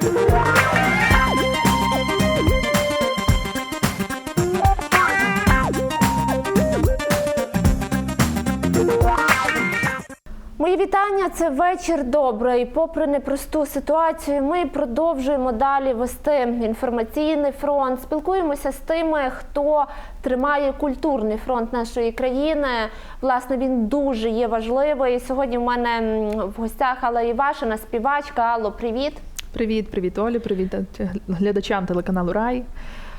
Мої вітання. Це вечір добрий. Попри непросту ситуацію, ми продовжуємо далі вести інформаційний фронт. Спілкуємося з тими, хто тримає культурний фронт нашої країни. Власне, він дуже є важливий. Сьогодні в мене в гостях Алла Івашина, співачка. Алло, привіт. Привіт, привіт, Олі, привіт глядачам телеканалу Рай.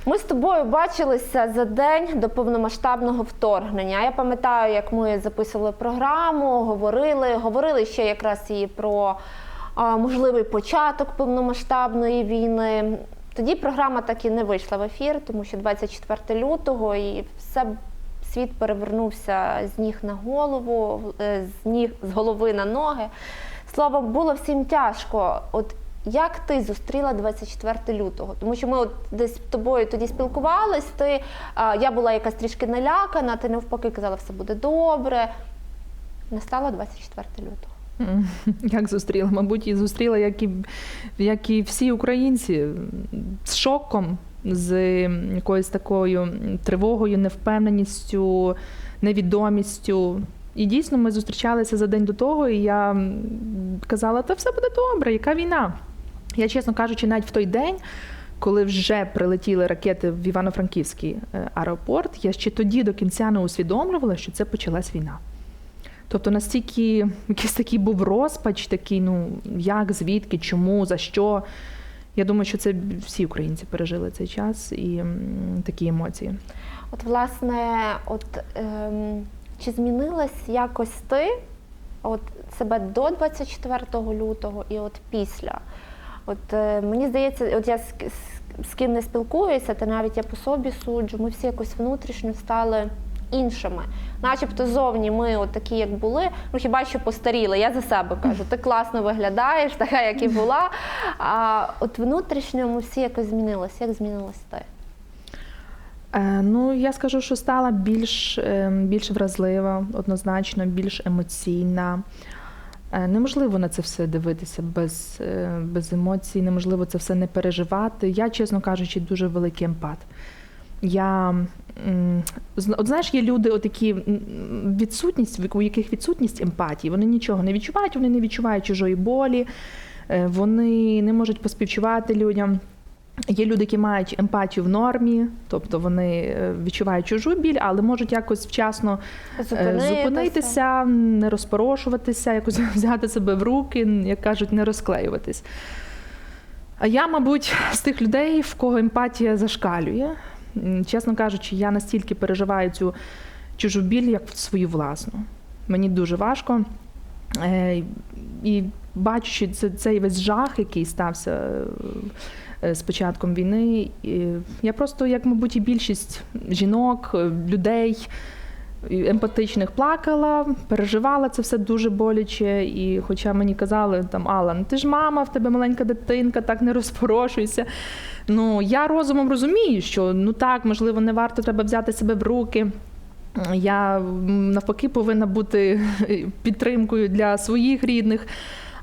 Ми з тобою бачилися за день до повномасштабного вторгнення. Я пам'ятаю, як ми записували програму, говорили, говорили ще якраз і про можливий початок повномасштабної війни. Тоді програма так і не вийшла в ефір, тому що 24 лютого і все світ перевернувся з ніг на голову, е, з ніг з голови на ноги. Словом, було всім тяжко. От як ти зустріла 24 лютого? Тому що ми от десь з тобою тоді спілкувались. Ти а, я була якась трішки налякана, ти навпаки казала, все буде добре. Настало 24 лютого. Як зустріла? Мабуть, і зустріла, як і, як і всі українці, з шоком, з якоюсь такою тривогою, невпевненістю, невідомістю. І дійсно ми зустрічалися за день до того, і я казала, та все буде добре, яка війна? Я, чесно кажучи, навіть в той день, коли вже прилетіли ракети в Івано-Франківський е, аеропорт, я ще тоді до кінця не усвідомлювала, що це почалась війна. Тобто настільки якийсь такий був розпач, такий, ну як, звідки, чому, за що. Я думаю, що це всі українці пережили цей час і такі емоції. От, власне, от ем, чи змінилась якось ти от себе до 24 лютого і от після? От е, мені здається, от я з, ким не спілкуюся, та навіть я по собі суджу, ми всі якось внутрішньо стали іншими. Начебто зовні ми от такі, як були, ну хіба що постаріли. Я за себе кажу, ти класно виглядаєш, така, як і була. А от внутрішньо ми всі якось змінилися. Як змінилась ти? Е, ну, я скажу, що стала більш, е, більш вразлива, однозначно, більш емоційна. Е, Неможливо на це все дивитися без, е, без емоцій, неможливо це все не переживати. Я, чесно кажучи, дуже великий емпат. Я от знаєш, є люди, отакі відсутність, у яких відсутність емпатії, вони нічого не відчувають, вони не відчувають чужої болі, е, вони не можуть поспівчувати людям. Є люди, які мають емпатію в нормі, тобто вони е, відчувають чужу біль, але можуть якось вчасно е, Зупинитися. не розпорошуватися, якось взяти себе в руки, як кажуть, не розклеюватись. А я, мабуть, з тих людей, в кого емпатія зашкалює. Чесно кажучи, я настільки переживаю цю чужу біль, як свою власну. Мені дуже важко. Е, І бачучи цей весь жах, який стався з початком війни, я просто, як, мабуть, і більшість жінок, е, людей емпатичних плакала, переживала це все дуже боляче. І хоча мені казали, там Алла, ну ти ж мама, в тебе маленька дитинка, так не розпорошуйся. Ну я розумом розумію, що ну так, можливо, не варто треба взяти себе в руки. Я навпаки повинна бути підтримкою для своїх рідних.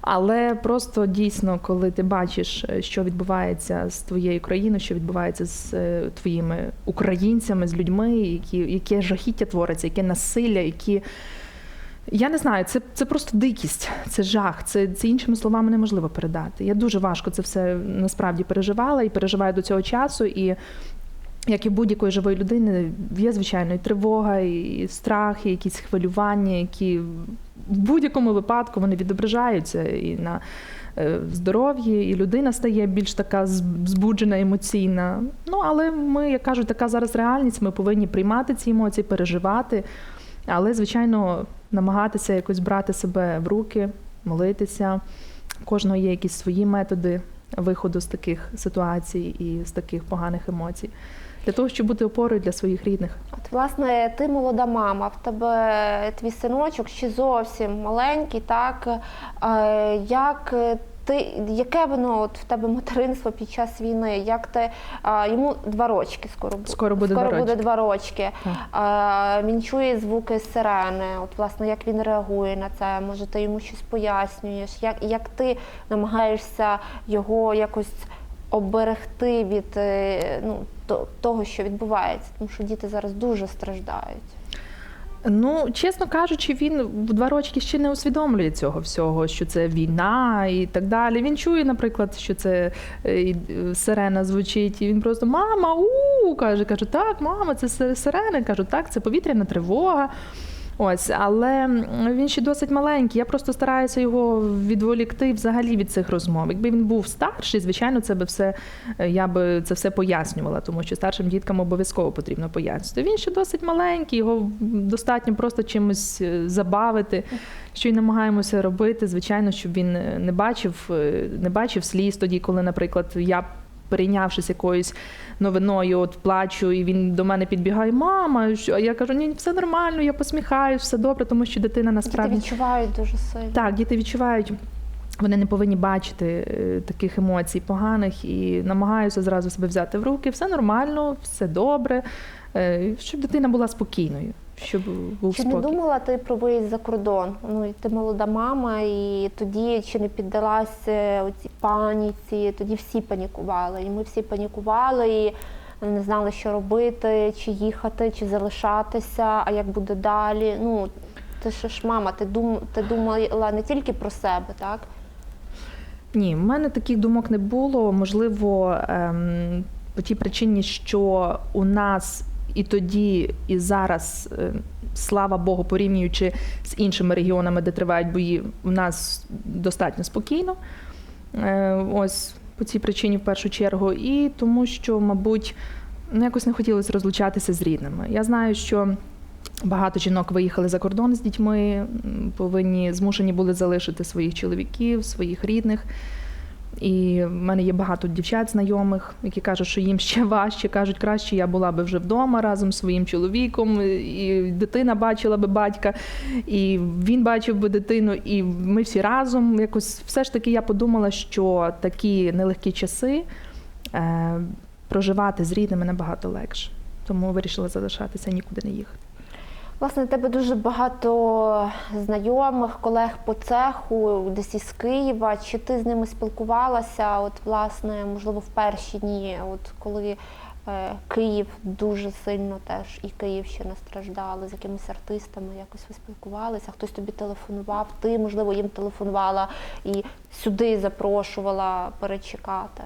Але просто дійсно, коли ти бачиш, е, що відбувається з твоєю країною, що відбувається з е, твоїми українцями, з людьми, які, яке жахіття твориться, яке насилля, які. Я не знаю, це, це просто дикість, це жах, це, це іншими словами неможливо передати. Я дуже важко це все насправді переживала і переживаю до цього часу. І як і будь-якої живої людини, є звичайно і тривога, і страх, і якісь хвилювання, які в будь-якому випадку вони відображаються і на е, здоров'ї, і людина стає більш така збуджена, емоційна. Ну але ми, як кажуть, така зараз реальність. Ми повинні приймати ці емоції, переживати, але звичайно намагатися якось брати себе в руки, молитися. Кожного є якісь свої методи виходу з таких ситуацій і з таких поганих емоцій. Для того, щоб бути опорою для своїх рідних. От, власне, ти молода мама, в тебе твій синочок ще зовсім маленький, так? Е, Як ти яке воно от в тебе материнство під час війни? Як ти а, йому два рочки скоро буде Скоро буде скоро два буде рочки. два рочки. А, він чує звуки сирени. От власне як він реагує на це? Може, ти йому щось пояснюєш? Як, як ти намагаєшся його якось оберегти від е, ну, того, що відбувається? Тому що діти зараз дуже страждають. Ну, чесно кажучи, він в два рочки ще не усвідомлює цього всього, що це війна і так далі. Він чує, наприклад, що це е, е, сирена звучить, і він просто мама, у каже, каже, так, мама, це си- сирена. Кажу, так, це повітряна тривога. Ось, але він ще досить маленький. Я просто стараюся його відволікти взагалі від цих розмов. Якби він був старший, звичайно, це би все е, я би це все пояснювала, тому що старшим діткам обов'язково потрібно пояснювати. Він ще досить маленький, його достатньо просто чимось е, забавити, що й намагаємося робити. Звичайно, щоб він е, не бачив, не бачив сліз тоді, коли, наприклад, я. Перейнявшись якоюсь новиною, от плачу, і він до мене підбігає, мама, що а я кажу, ні, все нормально, я посміхаюсь, все добре, тому що дитина насправді Діти відчувають дуже сильно. так, діти відчувають. Вони не повинні бачити е, таких емоцій поганих і намагаюся зразу себе взяти в руки. Все нормально, все добре, е, щоб дитина була спокійною, щоб був Чи не думала ти про виїзд за кордон? Ну і ти молода мама, і тоді чи не піддалася оцій паніці? Тоді всі панікували, і ми всі панікували, і не знали, що робити, чи їхати, чи залишатися, а як буде далі. Ну ти ще ж мама, ти дум, ти думала не тільки про себе, так? Ні, в мене таких думок не було. Можливо, ем, по тій причині, що у нас і тоді, і зараз, е, слава Богу, порівнюючи з іншими регіонами, де тривають бої, у нас достатньо спокійно. Е, ось по цій причині в першу чергу, і тому, що, мабуть, ну, якось не хотілося розлучатися з рідними. Я знаю, що багато жінок виїхали за кордон з дітьми, повинні змушені були залишити своїх чоловіків, своїх рідних. І в мене є багато дівчат знайомих, які кажуть, що їм ще важче. кажуть, краще я була би вже вдома разом з своїм чоловіком, і дитина бачила би батька, і він бачив би дитину, і ми всі разом. Якось все ж таки я подумала, що такі нелегкі часи е, проживати з рідними набагато легше. Тому вирішила залишатися, нікуди не їхати. Власне, тебе дуже багато знайомих, колег по цеху, десь із Києва. Чи ти з ними спілкувалася? От, власне, можливо, в перші дні, от коли е, Київ дуже сильно теж і Київщина страждали, з якимись артистами якось ви спілкувалися, хтось тобі телефонував, ти, можливо, їм телефонувала і сюди запрошувала перечекати.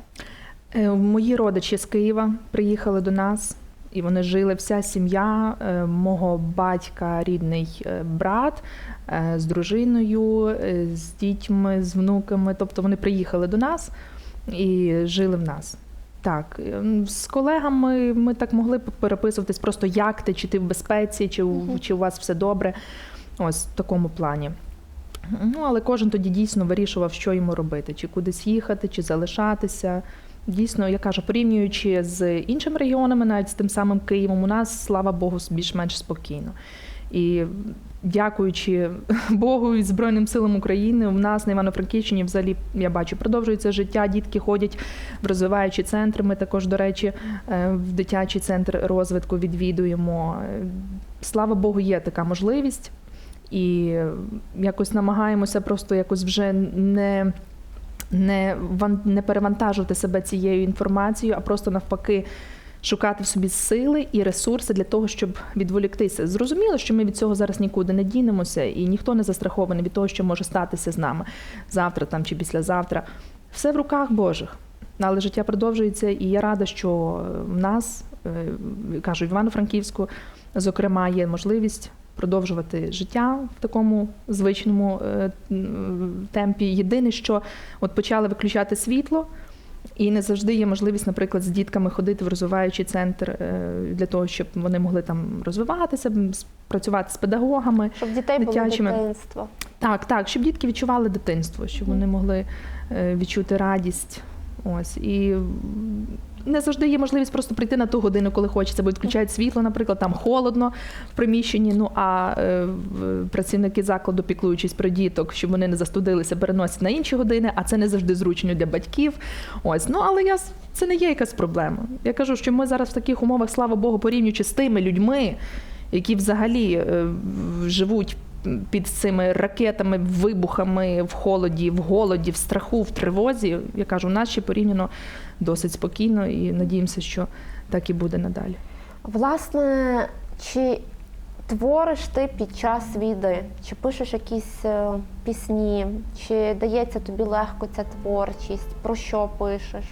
Е, Мої родичі з Києва приїхали до нас, і вони жили вся сім'я е, мого батька, рідний е, брат е, з дружиною, з дітьми, з внуками. Тобто вони приїхали до нас і жили в нас. Так, з колегами ми так могли переписуватись, просто як ти, чи ти в безпеці, чи, у- Мгм. чи у вас все добре. Ось в такому плані. Ну, але кожен тоді дійсно вирішував, що йому робити, чи кудись їхати, чи залишатися. Дійсно, я кажу, порівнюючи з іншими регіонами, навіть з тим самим Києвом, у нас, слава Богу, більш-менш спокійно. І дякуючи Богу і Збройним силам України, у нас на Івано-Франківщині взагалі я бачу, продовжується життя. Дітки ходять в розвиваючі центри. Ми також, до речі, е, в дитячий центр розвитку відвідуємо. Слава Богу, є така можливість. І якось намагаємося просто якось вже не, не, не перевантажувати себе цією інформацією, а просто навпаки шукати в собі сили і ресурси для того, щоб відволіктися. Зрозуміло, що ми від цього зараз нікуди не дінемося, і ніхто не застрахований від того, що може статися з нами завтра там чи післязавтра. Все в руках Божих. Але життя продовжується, і я рада, що в нас, е, кажу, в Івано-Франківську, зокрема, є можливість продовжувати життя в такому звичному е, темпі. Єдине, що от почали виключати світло, і не завжди є можливість, наприклад, з дітками ходити в розвиваючий центр е, для того, щоб вони могли там розвиватися, працювати з педагогами. Щоб дітей було дитинство. Так, так, щоб дітки відчували дитинство, щоб вони могли е, відчути радість. Ось і не завжди є можливість просто прийти на ту годину, коли хочеться, бо відключають світло, наприклад, там холодно в приміщенні. Ну а е, працівники закладу, піклуючись про діток, щоб вони не застудилися, переносять на інші години, а це не завжди зручно для батьків. Ось ну але я це не є якась проблема. Я кажу, що ми зараз в таких умовах, слава Богу, порівнюючи з тими людьми, які взагалі е, живуть під цими ракетами, вибухами в холоді, в голоді, в страху, в тривозі. Я кажу, у нас ще порівняно досить спокійно і надіємося, що так і буде надалі. Власне, чи твориш ти під час війни? Чи пишеш якісь е, пісні? Чи дається тобі легко ця творчість? Про що пишеш?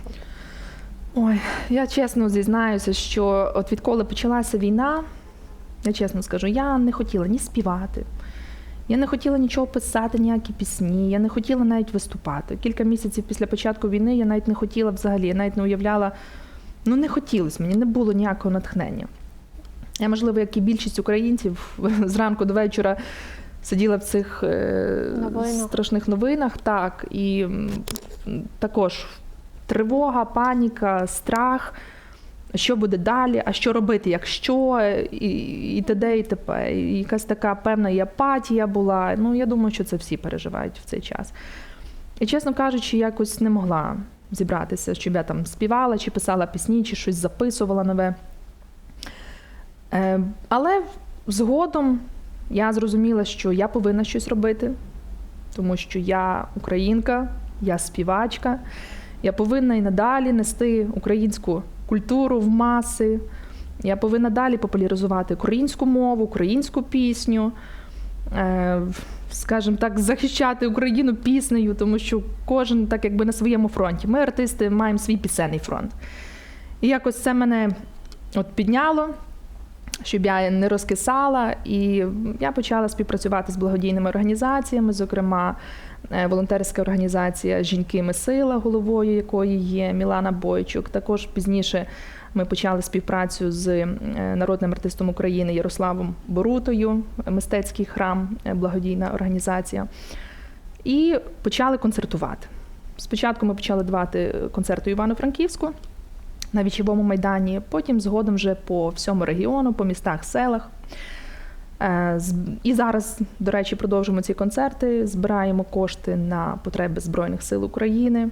Ой, я чесно зізнаюся, що от відколи почалася війна, я чесно скажу, я не хотіла ні співати. Я не хотіла нічого писати, ніякі пісні, я не хотіла навіть виступати. Кілька місяців після початку війни я навіть не хотіла взагалі, я навіть не уявляла, ну не хотілося мені, не було ніякого натхнення. Я, можливо, як і більшість українців, зранку до вечора сиділа в цих е, Новинах. страшних новинах, так, і також тривога, паніка, страх. Що буде далі, а що робити, якщо, і, і т.д. і т.п. Якась така певна і апатія була. Ну, я думаю, що це всі переживають в цей час. І, чесно кажучи, якось не могла зібратися, щоб я там співала, чи писала пісні, чи щось записувала нове. Е, але згодом я зрозуміла, що я повинна щось робити, тому що я українка, я співачка. Я повинна і надалі нести українську культуру в маси. Я повинна далі популяризувати українську мову, українську пісню, е, скажімо так, захищати Україну піснею, тому що кожен так якби на своєму фронті. Ми, артисти, маємо свій пісенний фронт. І якось це мене от підняло, щоб я не розкисала. І я почала співпрацювати з благодійними організаціями, зокрема, волонтерська організація Жінки ми сила, головою якої є Мілана Бойчук. Також пізніше ми почали співпрацю з е, народним артистом України Ярославом Борутою, мистецький храм, е, благодійна організація. І почали концертувати. Спочатку ми почали давати концерти Івано-Франківську на вічовому майдані, потім згодом вже по всьому регіону, по містах, селах. Е, І зараз, до речі, продовжуємо ці концерти, збираємо кошти на потреби Збройних сил України.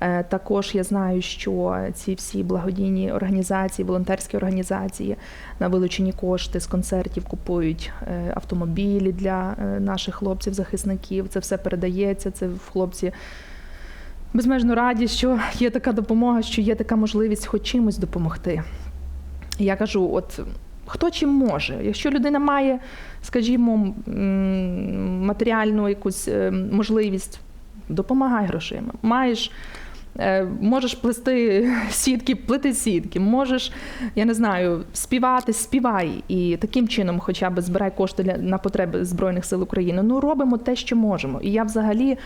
Е, Також я знаю, що ці всі благодійні організації, волонтерські організації на вилучені кошти з концертів купують е, автомобілі для наших хлопців-захисників. Це все передається. Це в хлопці безмежно раді, що є така допомога, що є така можливість хоч чимось допомогти. Я кажу, от хто чим може? Якщо людина має, скажімо, матеріальну якусь е, можливість, допомагай грошима. Маєш. е, Можеш плести сітки, плети сітки, можеш, я не знаю, співати, співай. І таким чином, хоча б збирай кошти для, на потреби Збройних сил України. Ну, робимо те, що можемо. І я взагалі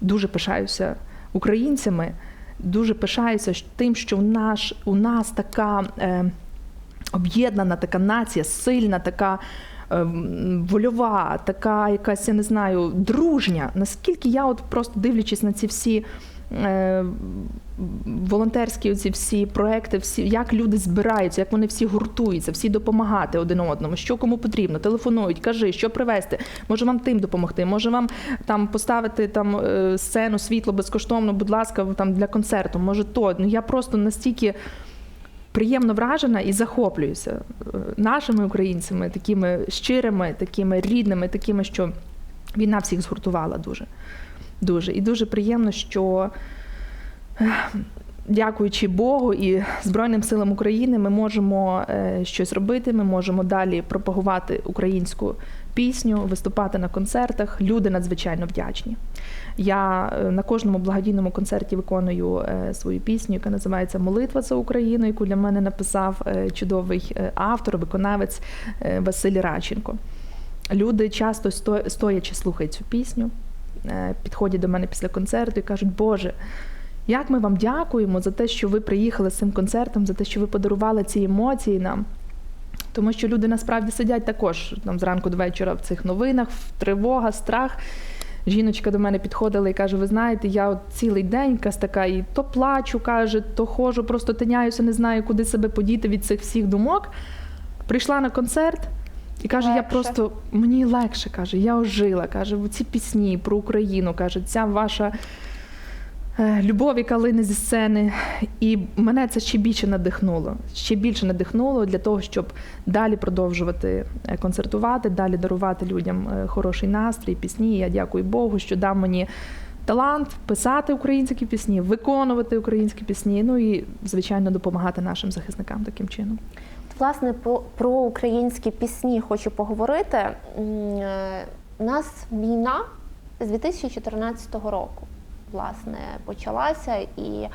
дуже пишаюся українцями, дуже пишаюся тим, що в наш, у нас така е, об'єднана така нація, сильна, така е, вольова, така якась, я не знаю, дружня. Наскільки я, от просто дивлячись на ці всі. е, Волонтерські ці всі проекти, всі як люди збираються, як вони всі гуртуються, всі допомагати один одному, що кому потрібно, телефонують, кажи, що привезти, може вам тим допомогти, може вам там поставити там е, сцену, світло безкоштовно, будь ласка, там для концерту, може то. Ну я просто настільки приємно вражена і захоплююся е, нашими українцями, такими щирими, такими рідними, такими, що війна всіх згуртувала дуже. Дуже. І дуже приємно, що е, дякуючи Богу і Збройним силам України, ми можемо е, щось робити, ми можемо далі пропагувати українську пісню, виступати на концертах. Люди надзвичайно вдячні. Я е, на кожному благодійному концерті виконую е, свою пісню, яка називається Молитва за Україну, яку для мене написав е, чудовий автор, виконавець Василь Радченко. Люди часто сто- стоячи слухають цю пісню, підходять до мене після концерту і кажуть, Боже, як ми вам дякуємо за те, що ви приїхали з цим концертом, за те, що ви подарували ці емоції нам. Тому що люди насправді сидять також там зранку до вечора в цих новинах, в тривога, страх. жіночка до мене підходила і каже: Ви знаєте, я от цілий день якась така і то плачу, каже, то ходжу, просто тиняюся, не знаю, куди себе подіти від цих всіх думок. Прийшла на концерт. І каже, я просто мені легше каже, я ожила. каже, ці пісні про Україну, каже, ця ваша е, любов, яка лине зі сцени. І мене це ще більше надихнуло. Ще більше надихнуло для того, щоб далі продовжувати е, концертувати, далі дарувати людям е, хороший настрій, пісні. Я дякую Богу, що дав мені талант писати українські пісні, виконувати українські пісні. Ну і звичайно допомагати нашим захисникам таким чином. Власне, про, українські пісні хочу поговорити. У нас війна з 2014 року власне почалася, і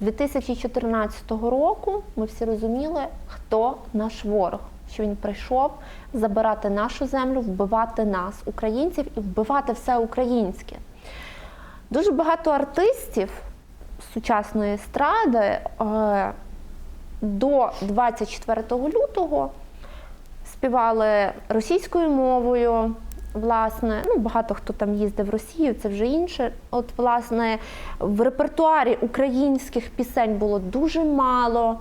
з 2014 року ми всі розуміли, хто наш ворог, що він прийшов забирати нашу землю, вбивати нас, українців, і вбивати все українське. Дуже багато артистів сучасної естради е, до 24 лютого співали російською мовою. Власне, ну багато хто там їздив в Росію, це вже інше. От, власне, в репертуарі українських пісень було дуже мало.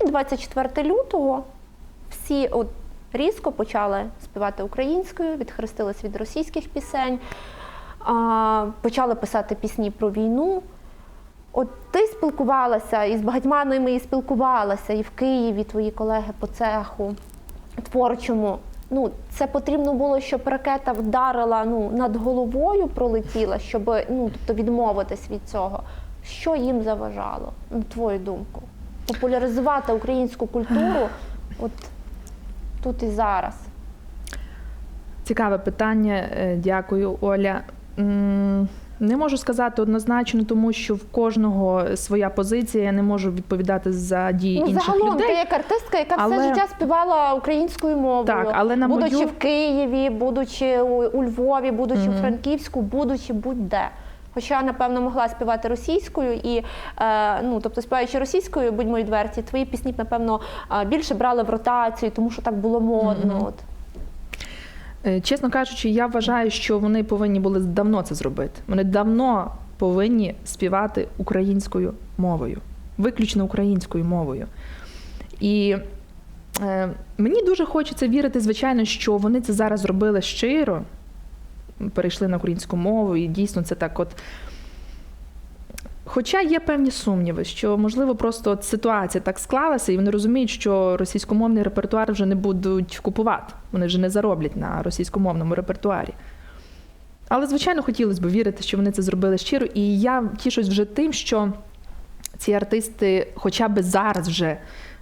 І 24 лютого всі от різко почали співати українською, відхрестились від російських пісень, а, почали писати пісні про війну. От ти спілкувалася і з багатьма ними і спілкувалася, і в Києві твої колеги по цеху творчому. Ну, це потрібно було, щоб ракета вдарила ну, над головою, пролетіла, щоб ну, тобто відмовитись від цього. Що їм заважало, на твою думку? Популяризувати українську культуру от тут і зараз. Цікаве питання. Е, Дякую, Оля. Не можу сказати однозначно, тому що в кожного своя позиція. Я не можу відповідати за дії Ну, інших загалом, людей. ти як артистка, яка Але- все життя співала українською мовою, Так, але на будучи мою- в Києві, будучи у, у Львові, будучи Мгм. у Франківську, будучи будь-де. Хоча напевно, могла співати російською, і е, ну, тобто, співаючи російською, будьмо відверті, твої пісні, напевно, е, більше брали в ротацію, тому що так було модно. Мгм. От. Е, Чесно кажучи, я вважаю, що вони повинні були давно це зробити. Вони давно повинні співати українською мовою, виключно українською мовою. І е, мені дуже хочеться вірити, звичайно, що вони це зараз зробили щиро, перейшли на українську мову, і дійсно це так от. Хоча є певні сумніви, що можливо просто от ситуація так склалася, і вони розуміють, що російськомовний репертуар вже не будуть купувати. Вони вже не зароблять на російськомовному репертуарі. Але, звичайно, хотілося б вірити, що вони це зробили щиро. І я тішусь вже тим, що ці артисти, хоча б зараз вже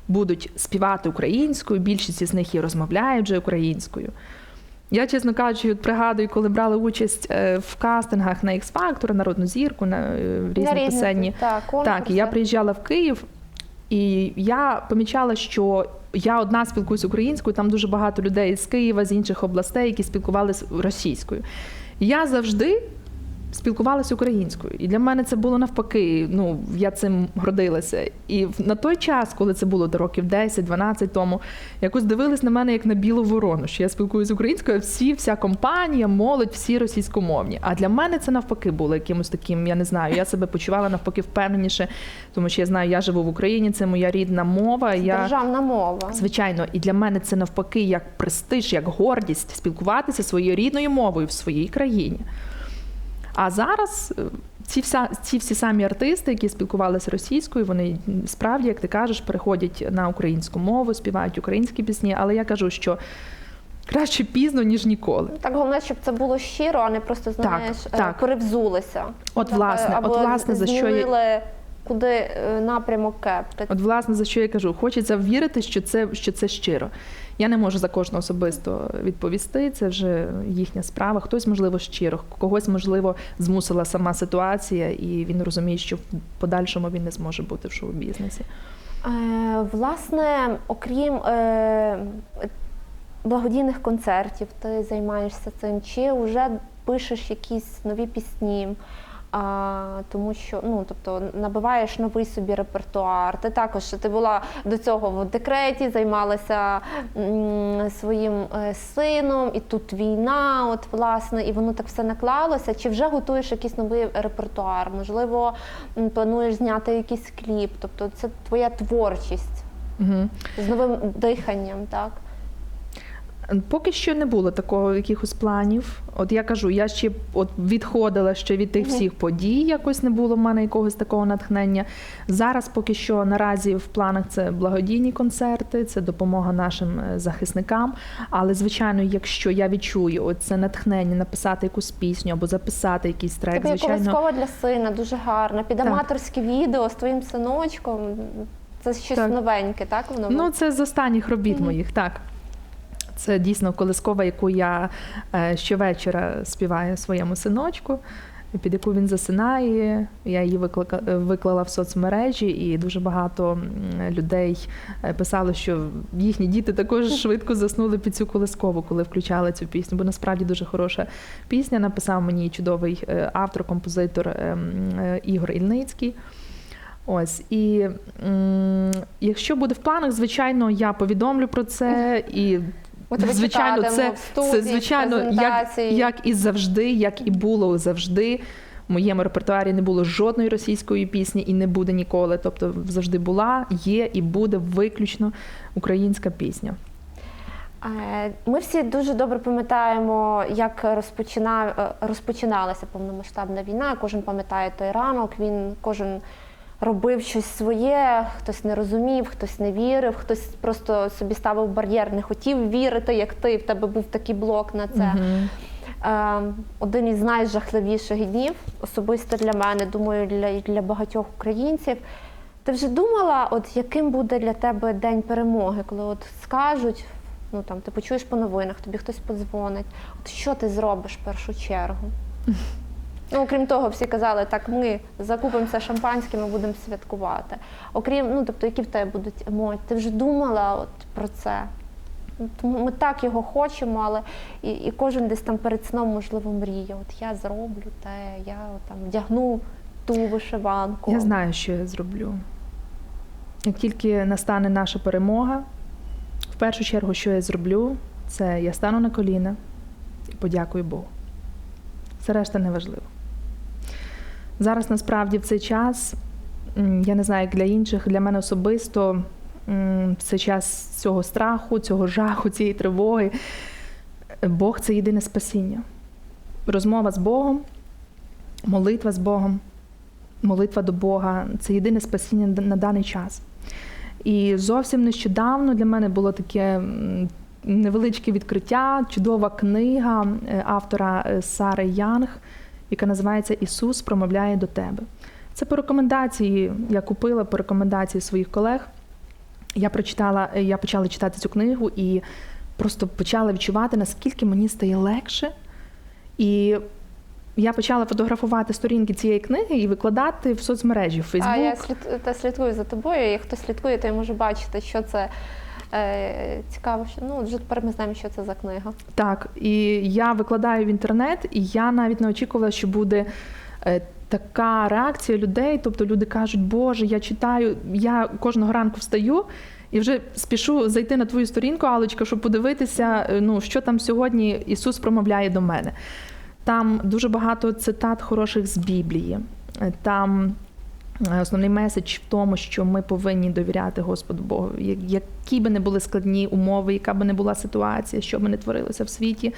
будуть співати українською, більшість із них і розмовляють вже українською. Я, чесно кажучи, от пригадую, коли брали участь е, в кастингах на X-Factor, народну зірку, на е, різні На різні, пісенні. Так, Так, і я приїжджала в Київ, і я помічала, що я одна спілкуюсь українською, там дуже багато людей з Києва, з інших областей, які спілкувалися російською. Я завжди спілкувалася українською. І для мене це було навпаки. Ну, я цим гордилася. І на той час, коли це було до років 10-12 тому, якось дивились на мене як на білу ворону, що я спілкуюся українською, всі, вся компанія, молодь, всі російськомовні. А для мене це навпаки було якимось таким, я не знаю, я себе почувала навпаки впевненіше, тому що я знаю, я живу в Україні, це моя рідна мова. Я... Державна мова. Звичайно, і для мене це навпаки як престиж, як гордість спілкуватися своєю рідною мовою в своїй країні. А зараз е, ці, вся, ці всі самі артисти, які спілкувалися російською, вони справді, як ти кажеш, переходять на українську мову, співають українські пісні. Але я кажу, що краще пізно, ніж ніколи. Так головне, щоб це було щиро, а не просто знаєш, так, так. перевзулися. От, власне, або от, власне, за що я- куди е, напрямок кепти. От, власне, за що я кажу, хочеться вірити, що це, що це щиро. Я не можу за кожного особисто відповісти. Це вже їхня справа. Хтось, можливо, щиро, когось, можливо, змусила сама ситуація, і він розуміє, що в подальшому він не зможе бути в шоу-бізнесі. Е, Власне, окрім е, благодійних концертів, ти займаєшся цим, чи вже пишеш якісь нові пісні? А, тому що ну тобто набиваєш новий собі репертуар. Ти також ти була до цього в декреті, займалася м, своїм е, сином, і тут війна, от власне, і воно так все наклалося. Чи вже готуєш якийсь новий репертуар? Можливо, плануєш зняти якийсь кліп? Тобто це твоя творчість Угу. з новим диханням, так? Поки що не було такого якихось планів. От я кажу, я ще от відходила ще від тих всіх подій, якось не було в мене якогось такого натхнення. Зараз поки що наразі в планах це благодійні концерти, це допомога нашим е, захисникам. Але звичайно, якщо я відчую оце натхнення написати якусь пісню або записати якийсь трек, Тобі звичайно. колискова для сина, дуже гарна. Під аматорське відео з твоїм синочком. Це щось Так. новеньке, так? Воно Ну, це з останніх робіт Мгм. моїх, так. Це дійсно колискова, яку я е, щовечора співаю своєму синочку, під яку він засинає. Я її виклала в соцмережі, і дуже багато людей е, писали, що їхні діти також швидко заснули під цю колискову, коли включали цю пісню. Бо насправді дуже хороша пісня. Написав мені чудовий е, автор, композитор Ігор Ільницький. Ось і м, якщо буде в планах, звичайно, я повідомлю про це і. Звичайно, це, студії, це звичайно, як, як і завжди, як і було завжди. В моєму репертуарі не було жодної російської пісні і не буде ніколи. Тобто завжди була, є і буде виключно українська пісня. Е, Ми всі дуже добре пам'ятаємо, як розпочина... е, розпочиналася повномасштабна війна. Кожен пам'ятає той ранок. Він кожен робив щось своє, хтось не розумів, хтось не вірив, хтось просто собі ставив бар'єр, не хотів вірити, як ти. В тебе був такий блок на це. Мгм. Е, один із найжахливіших днів, особисто для мене, думаю, для, для багатьох українців. Ти вже думала, от яким буде для тебе день перемоги, коли от скажуть, ну там ти почуєш по новинах, тобі хтось подзвонить. От що ти зробиш в першу чергу? Ну, окрім того, всі казали, так ми закупимося шампанським і будемо святкувати. Окрім, ну тобто, які в тебе будуть емоції? Ти вже думала от про це? Ми так його хочемо, але і, і кожен десь там перед сном, можливо, мріє. От я зроблю те, я от, там вдягну ту вишиванку. Я знаю, що я зроблю. Як тільки настане наша перемога, в першу чергу, що я зроблю, це я стану на коліна і подякую Богу. Все решта не важливо. Зараз насправді в цей час, я не знаю, як для інших, для мене особисто в цей час цього страху, цього жаху, цієї тривоги. Бог це єдине спасіння. Розмова з Богом, молитва з Богом, молитва до Бога це єдине спасіння на даний час. І зовсім нещодавно для мене було таке невеличке відкриття, чудова книга е, автора е, Сари Янг, яка називається Ісус промовляє до тебе. Це по рекомендації, я купила по рекомендації своїх колег. Я прочитала, я почала читати цю книгу і просто почала відчувати, наскільки мені стає легше. І я почала фотографувати сторінки цієї книги і викладати в соцмережі, в Фейсбук. А я слід, та слідкую за тобою. Як хто слідкує, то я можу бачити, що це цікаво. Що, ну, вже тепер ми знаємо, що це за книга. Так, і я викладаю в інтернет, і я навіть не очікувала, що буде е, така реакція людей. Тобто люди кажуть, Боже, я читаю, я кожного ранку встаю. І вже спішу зайти на твою сторінку, Алочка, щоб подивитися, е, ну що там сьогодні Ісус промовляє до мене. Там дуже багато цитат хороших з Біблії. Е, Там е, основний меседж в тому, що ми повинні довіряти Господу Богу. Які би не були складні умови, яка би не була ситуація, що би не творилося в світі.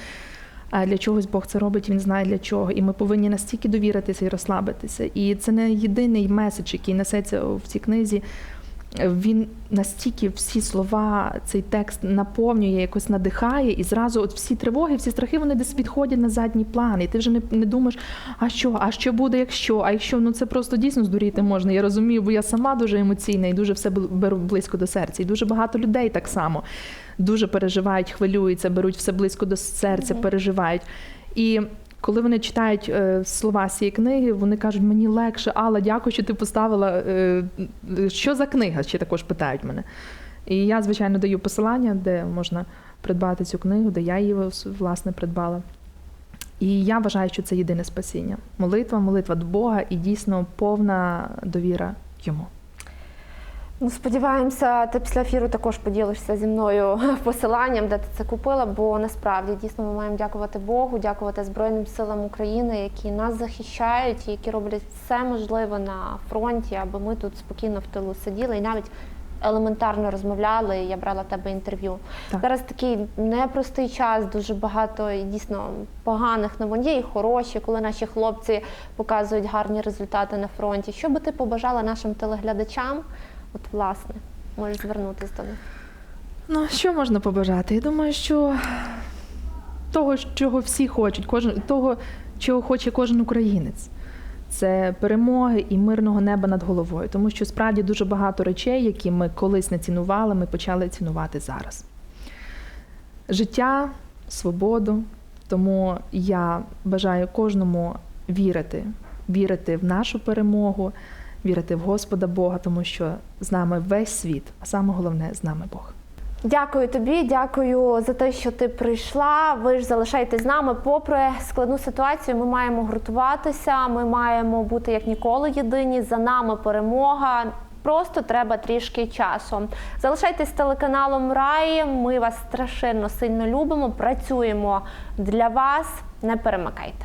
а Для чогось Бог це робить, він знає для чого. І ми повинні настільки довіритися і розслабитися. І це не єдиний меседж, який несеться в цій книзі. Він настільки всі слова, цей текст наповнює, якось надихає, і зразу от всі тривоги, всі страхи вони десь відходять на задній план. І ти вже не, не думаєш, а що, а що буде, якщо? А якщо ну це просто дійсно здуріти можна. Я розумію, бо я сама дуже емоційна і дуже все беру близько до серця. І дуже багато людей так само дуже переживають, хвилюються, беруть все близько до серця, Мгм. переживають. І коли вони читають е, слова цієї книги, вони кажуть, мені легше, Алла, дякую, що ти поставила. Е, що за книга? Ще також питають мене. І я, звичайно, даю посилання, де можна придбати цю книгу, де я її власне придбала. І я вважаю, що це єдине спасіння. Молитва, молитва до Бога і дійсно повна довіра йому. Ну, сподіваємося, ти після ефіру також поділишся зі мною посиланням, де ти це купила, бо насправді дійсно ми маємо дякувати Богу, дякувати Збройним силам України, які нас захищають, і які роблять все можливе на фронті, аби ми тут спокійно в тилу сиділи і навіть елементарно розмовляли. Я брала тебе інтерв'ю. Так. Зараз такий непростий час, дуже багато і дійсно поганих новин є і хороші, коли наші хлопці показують гарні результати на фронті. Що би ти побажала нашим телеглядачам? От, власне, можеш звернутися до них. Ну, що можна побажати? Я думаю, що того, чого всі хочуть, кожен, того, чого хоче кожен українець. Це перемоги і мирного неба над головою. Тому що справді дуже багато речей, які ми колись не цінували, ми почали цінувати зараз. Життя, свободу. Тому я бажаю кожному вірити, вірити в нашу перемогу, вірити в Господа Бога, тому що з нами весь світ, а саме головне з нами Бог. Дякую тобі, дякую за те, що ти прийшла. Ви ж залишайтесь з нами. Попри складну ситуацію, ми маємо гуртуватися. Ми маємо бути як ніколи єдині. За нами перемога. Просто треба трішки часу. Залишайтесь телеканалом Раї. Ми вас страшенно сильно любимо. Працюємо для вас. Не перемикайте.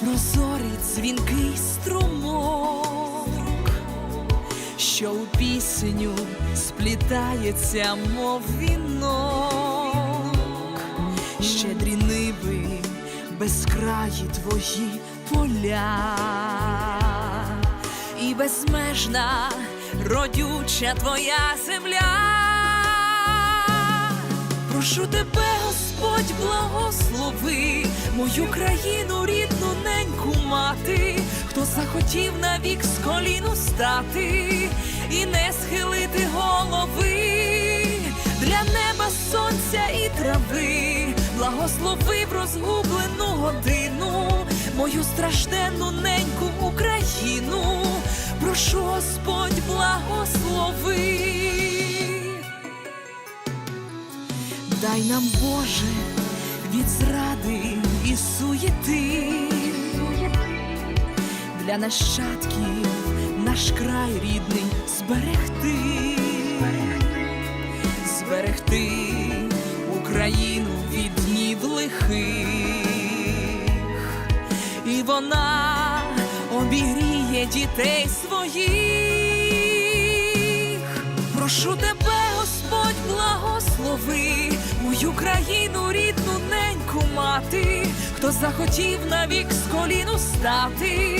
прозорий дзвінкий струмок, що у пісню сплітається, мов вінок, щедрі ниви, безкраї твої поля, і безмежна родюча твоя земля. Прошу тебе, Господь, благослови мою країну, рідну неньку мати, хто захотів навік з коліну стати і не схилити голови для неба, сонця і трави, благослови в розгублену годину, мою стражденну неньку Україну. Прошу, Господь, благослови. Дай нам, Боже, від зради і суєти. Для нащадків наш край рідний зберегти, зберегти Україну від днів лихих, і вона обігріє дітей своїх. Прошу тебе, Господь, благослови мою країну, рідну неньку мати, хто захотів навік з коліну стати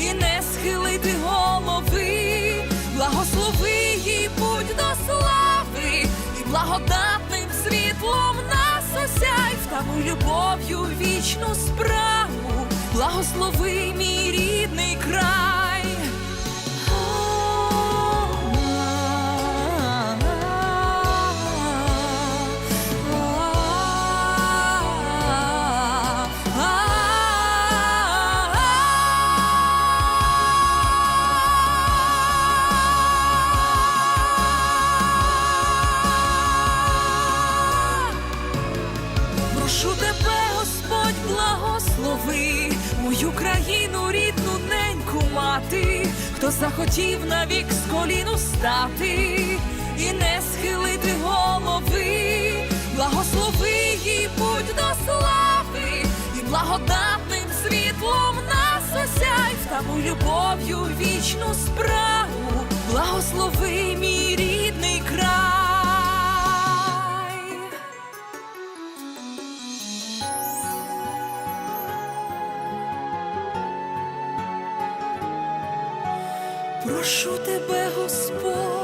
і не схилити голови, благослови їй путь до слави, і благодатним світлом нас осяй, в тому любов'ю вічну справу, благослови мій рідний край. Мою країну, рідну неньку мати, хто захотів навік з коліну стати і не схилити голови, благослови їй путь до слави, і благодатним світлом нас осяй, справу, любов'ю вічну справу, благослови мій рідний край. Прошу тебе, Господь,